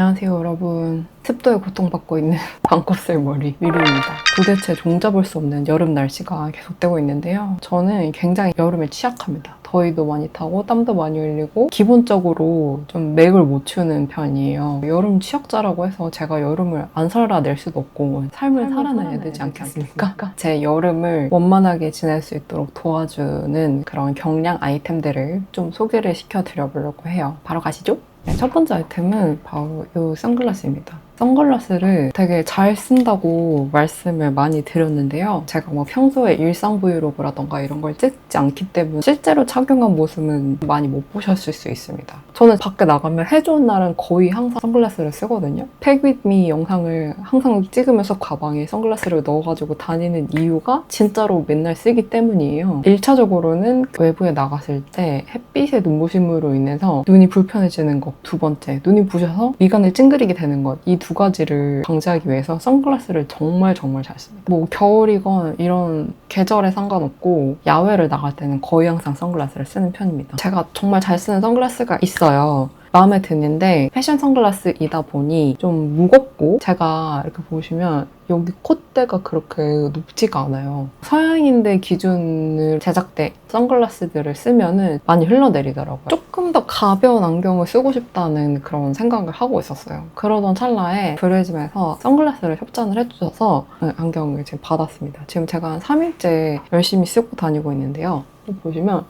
안녕하세요 여러분 습도에 고통받고 있는 반곱슬 머리 미루입니다. 도대체 종잡을 수 없는 여름 날씨가 계속되고 있는데요. 저는 굉장히 여름에 취약합니다. 더위도 많이 타고 땀도 많이 흘리고 기본적으로 좀 맥을 못 추는 편이에요. 여름 취약자라고 해서 제가 여름을 안 살아낼 수도 없고 삶을 삶을 살아내야 되지 되지 않겠습니까? 제 여름을 원만하게 지낼 수 있도록 도와주는 그런 경량 아이템들을 좀 소개를 시켜드려 보려고 해요. 바로 가시죠. 네, 첫 번째 아이템은 바로 이 선글라스입니다. 선글라스를 되게 잘 쓴다고 말씀을 많이 드렸는데요. 제가 뭐 평소에 일상 브이로그라던가 이런 걸 찍지 않기 때문에 실제로 착용한 모습은 많이 못 보셨을 수 있습니다. 저는 밖에 나가면 해 좋은 날은 거의 항상 선글라스를 쓰거든요. 팩 with me 영상을 항상 찍으면서 가방에 선글라스를 넣어가지고 다니는 이유가 진짜로 맨날 쓰기 때문이에요. 1차적으로는 외부에 나갔을 때 햇빛의 눈부심으로 인해서 눈이 불편해지는 것. 두 번째, 눈이 부셔서 미간을 찡그리게 되는 것. 이두 가지를 방지하기 위해서 선글라스를 정말 정말 잘 씁니다. 뭐 겨울이건 이런 계절에 상관없고 야외를 나갈 때는 거의 항상 선글라스를 쓰는 편입니다. 제가 정말 잘 쓰는 선글라스가 있어요. 마음에 드는데 패션 선글라스이다 보니 좀 무겁고 제가 이렇게 보시면 여기 콧대가 그렇게 높지가 않아요. 서양인들 기준을 제작된 선글라스들을 쓰면은 많이 흘러내리더라고요. 조금 더 가벼운 안경을 쓰고 싶다는 그런 생각을 하고 있었어요. 그러던 찰나에 브레즘에서 선글라스를 협찬을 해주셔서 안경을 지금 받았습니다. 지금 제가 한 3일째 열심히 쓰고 다니고 있는데요. 보시면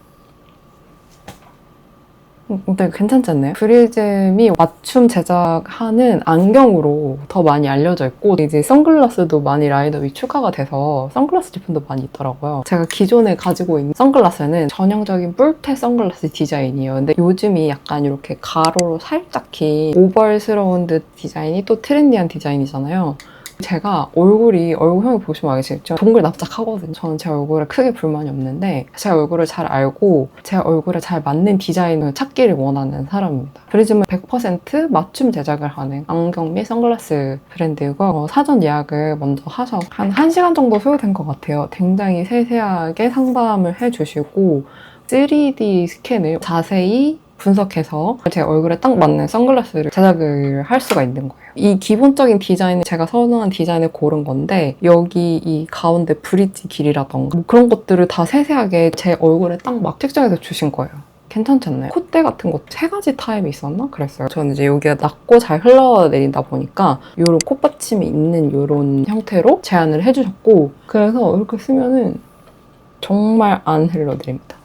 음, 되게 괜찮지 않나요? 브리즘이 맞춤 제작하는 안경으로 더 많이 알려져 있고 이제 선글라스도 많이 라인업이 추가가 돼서 선글라스 제품도 많이 있더라고요. 제가 기존에 가지고 있는 선글라스는 전형적인 뿔테 선글라스 디자인이에요. 근데 요즘이 약간 이렇게 가로로 살짝 긴 오벌스러운 듯 디자인이 또 트렌디한 디자인이잖아요. 제가 얼굴이 얼굴형을 보시면 알겠지만 동글 납작하거든요. 저는 제 얼굴에 크게 불만이 없는데 제 얼굴을 잘 알고 제 얼굴에 잘 맞는 디자인을 찾기를 원하는 사람입니다. 브리즘은 100% 맞춤 제작을 하는 안경 및 선글라스 브랜드이고 어, 사전 예약을 먼저 하셔서 한 1시간 정도 소요된 것 같아요. 굉장히 세세하게 상담을 해주시고 3D 스캔을 자세히 분석해서 제 얼굴에 딱 맞는 선글라스를 제작을 할 수가 있는 거예요. 이 기본적인 디자인을 제가 선호한 디자인을 고른 건데 여기 이 가운데 브릿지 길이라던가 뭐 그런 것들을 다 세세하게 제 얼굴에 딱 막 책정해서 주신 거예요. 괜찮지 않나요? 콧대 같은 거 세 가지 타입이 있었나? 그랬어요. 저는 이제 여기가 낮고 잘 흘러내린다 보니까 이런 콧받침이 있는 이런 형태로 제안을 해주셨고 그래서 이렇게 쓰면은 정말 안 흘러내립니다.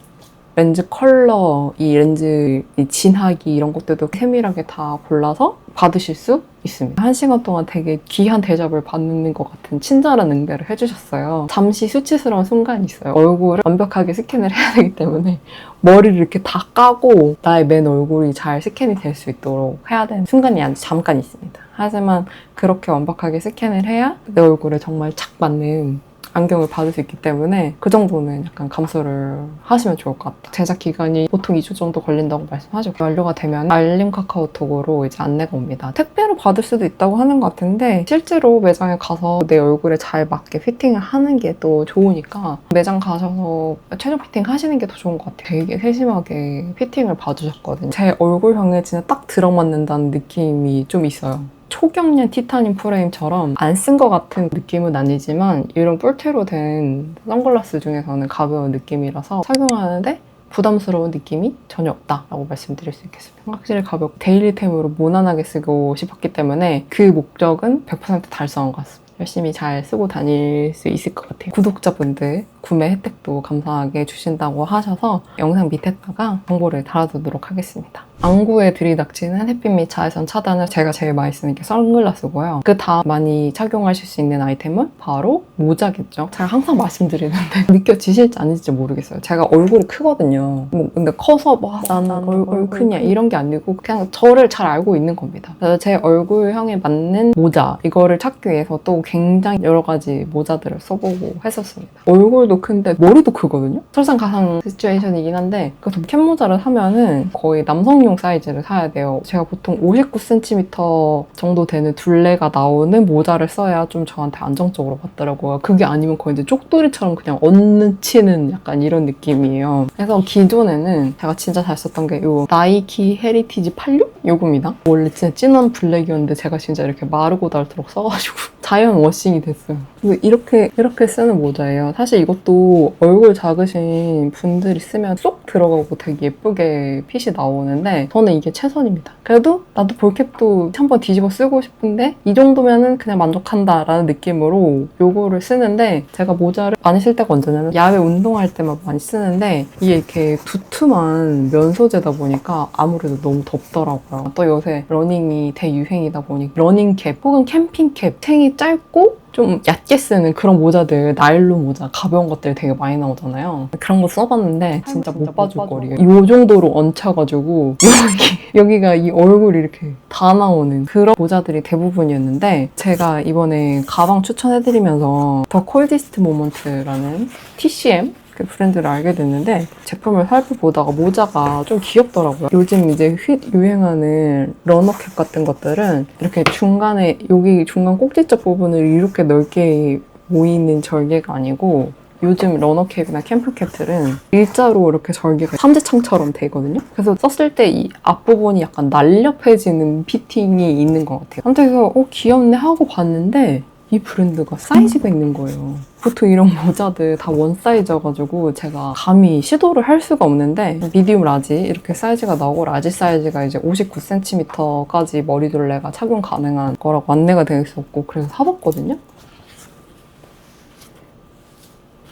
렌즈 컬러, 이 렌즈 이 진하기 이런 것들도 세밀하게 다 골라서 받으실 수 있습니다. 한 시간 동안 되게 귀한 대접을 받는 것 같은 친절한 응대를 해주셨어요. 잠시 수치스러운 순간이 있어요. 얼굴을 완벽하게 스캔을 해야 되기 때문에 머리를 이렇게 다 까고 나의 맨 얼굴이 잘 스캔이 될 수 있도록 해야 되는 순간이 아주 잠깐 있습니다. 하지만 그렇게 완벽하게 스캔을 해야 내 얼굴에 정말 착 맞는 안경을 받을 수 있기 때문에 그 정도는 약간 감수를 하시면 좋을 것 같아요. 제작 기간이 보통 2주 정도 걸린다고 말씀하죠. 완료가 되면 알림 카카오톡으로 이제 안내가 옵니다. 택배로 받을 수도 있다고 하는 것 같은데 실제로 매장에 가서 내 얼굴에 잘 맞게 피팅을 하는 게 또 좋으니까 매장 가셔서 최종 피팅 하시는 게 더 좋은 것 같아요. 되게 세심하게 피팅을 봐주셨거든요. 제 얼굴형에 진짜 딱 들어맞는다는 느낌이 좀 있어요. 초경량 티타늄 프레임처럼 안 쓴 것 같은 느낌은 아니지만 이런 뿔테로 된 선글라스 중에서는 가벼운 느낌이라서 착용하는데 부담스러운 느낌이 전혀 없다라고 말씀드릴 수 있겠습니다. 확실히 가볍고 데일리템으로 무난하게 쓰고 싶었기 때문에 그 목적은 100% 달성한 것 같습니다. 열심히 잘 쓰고 다닐 수 있을 것 같아요. 구독자분들 구매 혜택도 감사하게 주신다고 하셔서 영상 밑에다가 정보를 달아두도록 하겠습니다. 안구에 들이닥치는 햇빛 및 자외선 차단을 제가 제일 많이 쓰는 게 선글라스고요. 그 다음 많이 착용하실 수 있는 아이템은 바로 모자겠죠. 제가 항상 말씀드리는데 느껴지실지 아닐지 모르겠어요. 제가 얼굴이 크거든요. 뭐 근데 커서 뭐 나는 얼굴 크냐 이런 게 아니고 그냥 저를 잘 알고 있는 겁니다. 그래서 제 얼굴형에 맞는 모자 이거를 찾기 위해서 또 굉장히 여러 가지 모자들을 써보고 했었습니다. 얼굴도 큰데 머리도 크거든요. 설상가상 시츄에이션이긴 한데 그 캡모자를 사면은 거의 남성 트레킹용 사이즈를 사야 돼요. 제가 보통 59cm 정도 되는 둘레가 나오는 모자를 써야 좀 저한테 안정적으로 맞더라고요. 그게 아니면 거의 이제 쪽돌이처럼 그냥 얹치는 약간 이런 느낌이에요. 그래서 기존에는 제가 진짜 잘 썼던 게요 나이키 헤리티지 86? 요겁니다. 원래 진짜 진한 블랙이었는데 제가 진짜 이렇게 마르고 닳도록 써가지고 자연 워싱이 됐어요. 이렇게 이렇게 쓰는 모자예요. 사실 이것도 얼굴 작으신 분들이 쓰면 쏙 들어가고 되게 예쁘게 핏이 나오는데 저는 이게 최선입니다. 그래도 나도 볼캡도 한번 뒤집어 쓰고 싶은데 이 정도면은 그냥 만족한다라는 느낌으로 요거를 쓰는데 제가 모자를 많이 쓸 때가 언제냐면 야외 운동할 때만 많이 쓰는데 이게 이렇게 두툼한 면 소재다 보니까 아무래도 너무 덥더라고요. 또 요새 러닝이 대유행이다 보니 러닝캡 혹은 캠핑캡 챙이 짧고 좀 얕게 쓰는 그런 모자들 나일론 모자 가벼운 것들 되게 많이 나오잖아요. 그런 거 써봤는데 진짜 못 봐줄 거리에요. 이 정도로 얹혀가지고 여기 여기가 이 얼굴이 이렇게 다 나오는 그런 모자들이 대부분이었는데 제가 이번에 가방 추천해드리면서 더 콜디스트 모먼트라는 TCM 그 브랜드를 알게 됐는데 제품을 살펴보다가 모자가 좀 귀엽더라고요. 요즘 이제 휙 유행하는 러너캡 같은 것들은 이렇게 중간에 여기 중간 꼭지점 부분을 이렇게 넓게 모이는 절개가 아니고 요즘 러너캡이나 캠프캡들은 일자로 이렇게 절개가 삼지창처럼 되거든요. 그래서 썼을 때 이 앞부분이 약간 날렵해지는 피팅이 있는 것 같아요. 선택해서 어 귀엽네 하고 봤는데 이 브랜드가 사이즈가 있는 거예요. 보통 이런 모자들 다 원 사이즈여가지고 제가 감히 시도를 할 수가 없는데 미디움 라지 이렇게 사이즈가 나오고 라지 사이즈가 이제 59cm까지 머리둘레가 착용 가능한 거라고 안내가 되어 있었고 그래서 사봤거든요.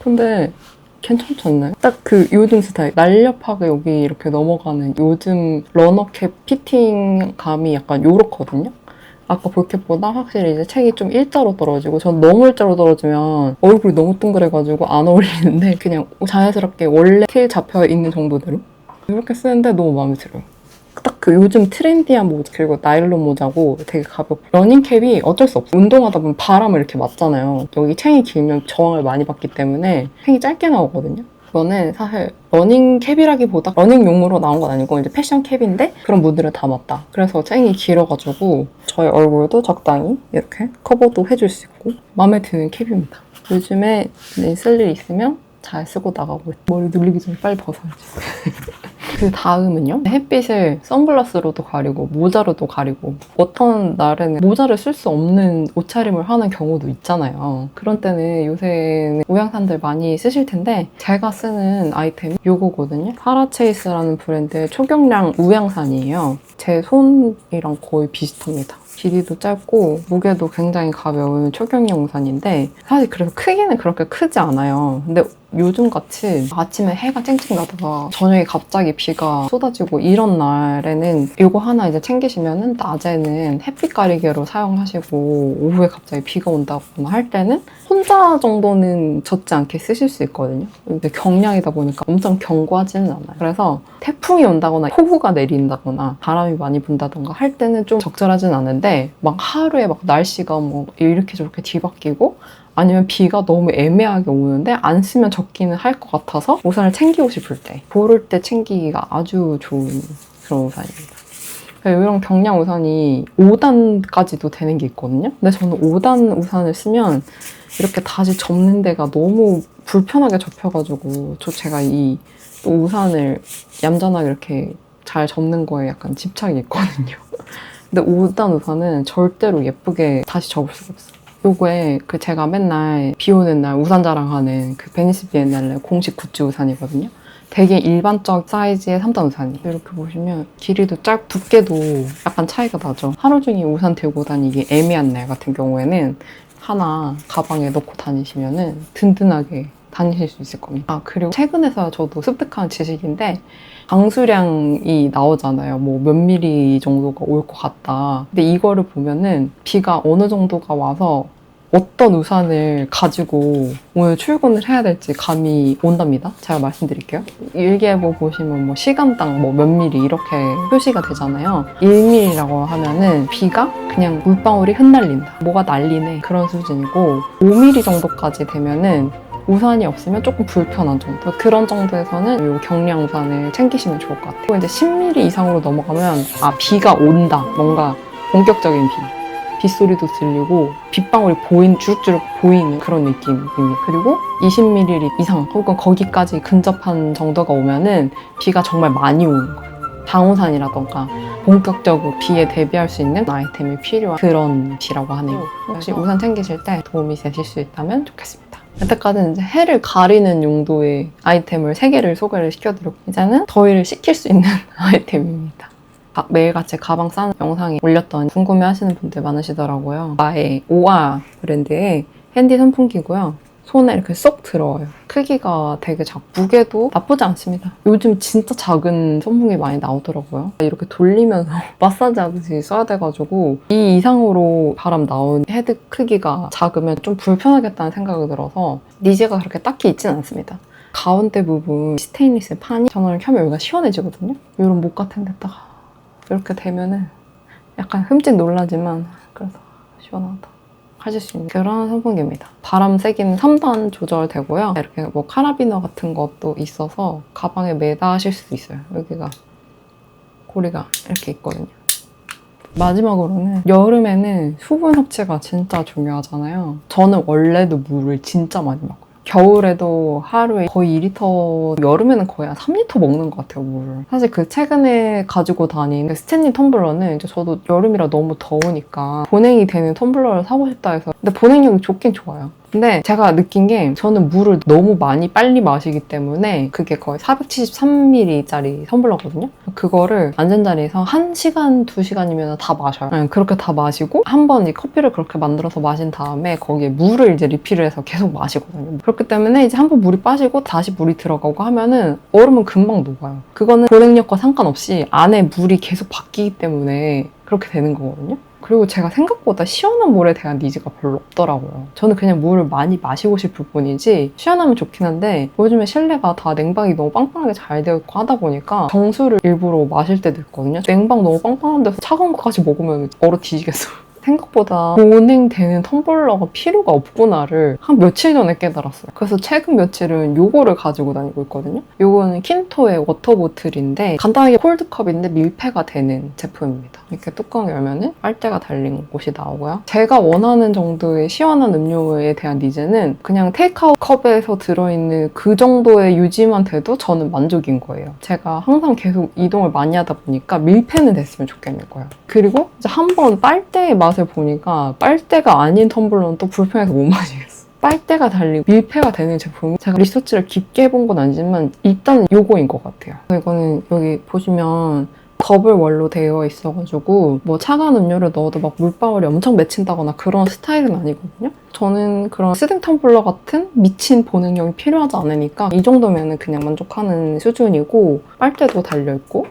근데 괜찮지 않나요? 딱 그 요즘 스타일 날렵하게 여기 이렇게 넘어가는 요즘 러너캡 피팅 감이 약간 요렇거든요. 아까 볼캡보다 확실히 이제 책이 좀 일자로 떨어지고 전 너무 일자로 떨어지면 얼굴이 너무 둥그래가지고 안 어울리는데 그냥 자연스럽게 원래 틸 잡혀 있는 정도대로? 이렇게 쓰는데 너무 마음에 들어요. 딱 그 요즘 트렌디한 모자 그리고 나일론 모자고 되게 가볍고. 러닝캡이 어쩔 수 없어 운동하다 보면 바람을 이렇게 맞잖아요. 여기 챙이 길면 저항을 많이 받기 때문에 챙이 짧게 나오거든요 이거는 사실 러닝 캡이라기보다 러닝용으로 나온 건 아니고 이제 패션 캡인데 그런 무드를 담았다. 그래서 챙이 길어가지고 저의 얼굴도 적당히 이렇게 커버도 해줄 수 있고 마음에 드는 캡입니다. 요즘에 쓸 일 있으면 잘 쓰고 나가고. 머리 눌리기 전에 빨리 벗어야지. 그 다음은요. 햇빛을 선글라스로도 가리고 모자로도 가리고 어떤 날에는 모자를 쓸 수 없는 옷차림을 하는 경우도 있잖아요. 그런 때는 요새는 우양산들 많이 쓰실 텐데 제가 쓰는 아이템이 요거거든요. 파라체이스라는 브랜드의 초경량 우양산이에요. 제 손이랑 거의 비슷합니다. 길이도 짧고 무게도 굉장히 가벼운 초경량 우산인데 사실 그래서 크기는 그렇게 크지 않아요. 근데 요즘 같이 아침에 해가 쨍쨍 나다가 저녁에 갑자기 비가 쏟아지고 이런 날에는 이거 하나 이제 챙기시면은 낮에는 햇빛 가리개로 사용하시고 오후에 갑자기 비가 온다거나 할 때는 혼자 정도는 젖지 않게 쓰실 수 있거든요. 근데 경량이다 보니까 엄청 견고하지는 않아요. 그래서 태풍이 온다거나 폭우가 내린다거나 바람이 많이 분다던가 할 때는 좀 적절하진 않은데 막 하루에 막 날씨가 뭐 이렇게 저렇게 뒤바뀌고 아니면 비가 너무 애매하게 오는데 안 쓰면 적 기는 할 것 같아서 우산을 챙기고 싶을 때 고를 때 챙기기가 아주 좋은 그런 우산입니다. 이런 경량 우산이 5단까지도 되는 게 있거든요. 근데 저는 5단 우산을 쓰면 이렇게 다시 접는 데가 너무 불편하게 접혀가지고 저 제가 이또 우산을 얌전하게 이렇게 잘 접는 거에 약간 집착이 있거든요. 근데 5단 우산은 절대로 예쁘게 다시 접을 수가 없어요. 요거에 그 제가 맨날 비 오는 날 우산 자랑하는 그 베니스 비엔날레 공식 굿즈 우산이거든요. 되게 일반적 사이즈의 3단 우산이 이렇게 보시면 길이도 짧 두께도 약간 차이가 나죠. 하루 종일 우산 들고 다니기 애매한 날 같은 경우에는 하나 가방에 넣고 다니시면은 든든하게 다니실 수 있을 겁니다. 아 그리고 최근에서 저도 습득한 지식인데 강수량이 나오잖아요. 뭐 몇 미리 정도가 올 것 같다. 근데 이거를 보면은 비가 어느 정도가 와서 어떤 우산을 가지고 오늘 출근을 해야 될지 감이 온답니다. 제가 말씀드릴게요. 일기예보 보시면 뭐 시간당 뭐 몇 미리 이렇게 표시가 되잖아요. 1미리라고 하면은 비가 그냥 물방울이 흩날린다. 뭐가 날리네 그런 수준이고 5미리 정도까지 되면은 우산이 없으면 조금 불편한 정도. 그런 정도에서는 이 경량 우산을 챙기시면 좋을 것 같아요. 이제 10mm 이상으로 넘어가면 아 비가 온다. 뭔가 본격적인 비. 빗소리도 들리고 빗방울이 보인 주룩주룩 보이는 그런 느낌입니다. 그리고 20ml 이상 혹은 거기까지 근접한 정도가 오면은 비가 정말 많이 오는 거예요. 방우산이라던가 본격적으로 비에 대비할 수 있는 아이템이 필요한 그런 비라고 하네요. 혹시 우산 챙기실 때 도움이 되실 수 있다면 좋겠습니다. 여태까지는 이제 해를 가리는 용도의 아이템을 3개를 소개를 시켜드렸고 이제는 더위를 식힐 수 있는 아이템입니다. 가- 매일같이 가방 싸는 영상에 올렸던 궁금해 하시는 분들 많으시더라고요. 나의 OR 브랜드의 핸디 선풍기고요. 손에 이렇게 쏙 들어와요. 크기가 되게 작고 무게도 나쁘지 않습니다. 요즘 진짜 작은 선풍기 많이 나오더라고요. 이렇게 돌리면서 마사지 하듯이 써야 돼가지고 이 이상으로 바람 나온 헤드 크기가 작으면 좀 불편하겠다는 생각이 들어서 니즈가 그렇게 딱히 있진 않습니다. 가운데 부분 스테인리스 판이 전원을 켜면 여기가 시원해지거든요. 이런 목 같은 데다가 이렇게 되면은 약간 흠집 놀라지만 그래서 시원하다. 하실 수 있는 그런 선풍기입니다. 바람 세기는 3단 조절되고요. 이렇게 뭐 카라비너 같은 것도 있어서 가방에 매다 하실 수도 있어요. 여기가 고리가 이렇게 있거든요. 마지막으로는 여름에는 수분 섭취가 진짜 중요하잖아요. 저는 원래도 물을 진짜 많이 먹어요. 겨울에도 하루에 거의 2리터, 여름에는 거의 한 3리터 먹는 것 같아요, 물을. 사실 그 최근에 가지고 다니는 그 스탠리 텀블러는 이제 저도 여름이라 너무 더우니까 보냉이 되는 텀블러를 사고 싶다 해서. 근데 보냉력이 좋긴 좋아요. 근데 제가 느낀 게 저는 물을 너무 많이 빨리 마시기 때문에 그게 거의 473ml짜리 텀블러거든요. 그거를 앉은 자리에서 1시간, 2시간이면 다 마셔요. 네, 그렇게 다 마시고 한 번 이 커피를 그렇게 만들어서 마신 다음에 거기에 물을 이제 리필을 해서 계속 마시거든요. 그렇기 때문에 이제 한 번 물이 빠지고 다시 물이 들어가고 하면은 얼음은 금방 녹아요. 그거는 보냉력과 상관없이 안에 물이 계속 바뀌기 때문에 그렇게 되는 거거든요. 그리고 제가 생각보다 시원한 물에 대한 니즈가 별로 없더라고요. 저는 그냥 물을 많이 마시고 싶을 뿐이지 시원하면 좋긴 한데 요즘에 실내가 다 냉방이 너무 빵빵하게 잘 되어 있고 하다 보니까 정수를 일부러 마실 때도 있거든요. 냉방 너무 빵빵한 데서 차가운 것까지 먹으면 얼어 뒤지겠어요. 생각보다 보냉되는 텀블러가 필요가 없구나를 한 며칠 전에 깨달았어요. 그래서 최근 며칠은 요거를 가지고 다니고 있거든요. 요거는 킨토의 워터보틀인데 간단하게 콜드컵인데 밀폐가 되는 제품입니다. 이렇게 뚜껑 열면은 빨대가 달린 곳이 나오고요. 제가 원하는 정도의 시원한 음료에 대한 니즈는 그냥 테이크아웃 컵에서 들어있는 그 정도의 유지만 돼도 저는 만족인 거예요. 제가 항상 계속 이동을 많이 하다 보니까 밀폐는 됐으면 좋겠는 거예요. 그리고 이제 한번 빨대의 맛을 보니까 빨대가 아닌 텀블러는 또 불편해서 못 마시겠어. 빨대가 달리고 밀폐가 되는 제품 제가 리서치를 깊게 해본 건 아니지만 일단 요거인 것 같아요. 이거는 여기 보시면 더블 월로 되어 있어가지고 뭐 차가운 음료를 넣어도 막 물방울이 엄청 맺힌다거나 그런 스타일은 아니거든요. 저는 그런 스등 텀블러 같은 미친 보능력이 필요하지 않으니까 이 정도면은 그냥 만족하는 수준이고 빨대도 달려있고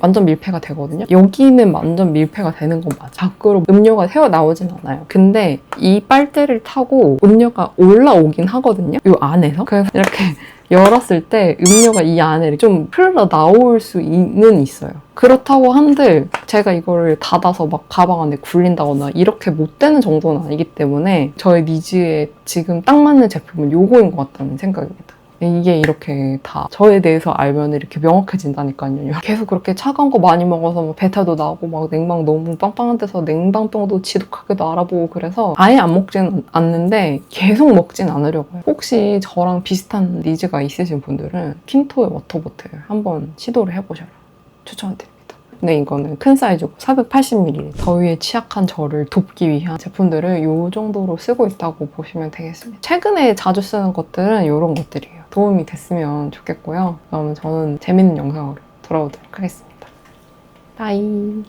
완전 밀폐가 되거든요. 여기는 완전 밀폐가 되는 건 맞아. 밖으로 음료가 새어 나오진 않아요. 근데 이 빨대를 타고 음료가 올라오긴 하거든요. 이 안에서. 그래서 이렇게 열었을 때 음료가 이 안에 좀 흘러 나올 수는 있어요. 그렇다고 한들 제가 이거를 닫아서 막 가방 안에 굴린다거나 이렇게 못 되는 정도는 아니기 때문에 저의 니즈에 지금 딱 맞는 제품은 요거인 것 같다는 생각입니다. 이게 이렇게 다 저에 대해서 알면 이렇게 명확해진다니까요. 계속 그렇게 차가운 거 많이 먹어서 뭐 배탈도 나고 막 냉방 너무 빵빵한 데서 냉방병도 지독하게도 알아보고 그래서 아예 안 먹진 않는데 계속 먹진 않으려고요. 혹시 저랑 비슷한 니즈가 있으신 분들은 킨토의 워터보틀 한번 시도를 해보셔라. 추천드립니다. 근데 이거는 큰 사이즈고 480ml. 더위에 취약한 저를 돕기 위한 제품들을 이 정도로 쓰고 있다고 보시면 되겠습니다. 최근에 자주 쓰는 것들은 이런 것들이에요. 도움이 됐으면 좋겠고요. 그러면 저는 재밌는 영상으로 돌아오도록 하겠습니다. 바이.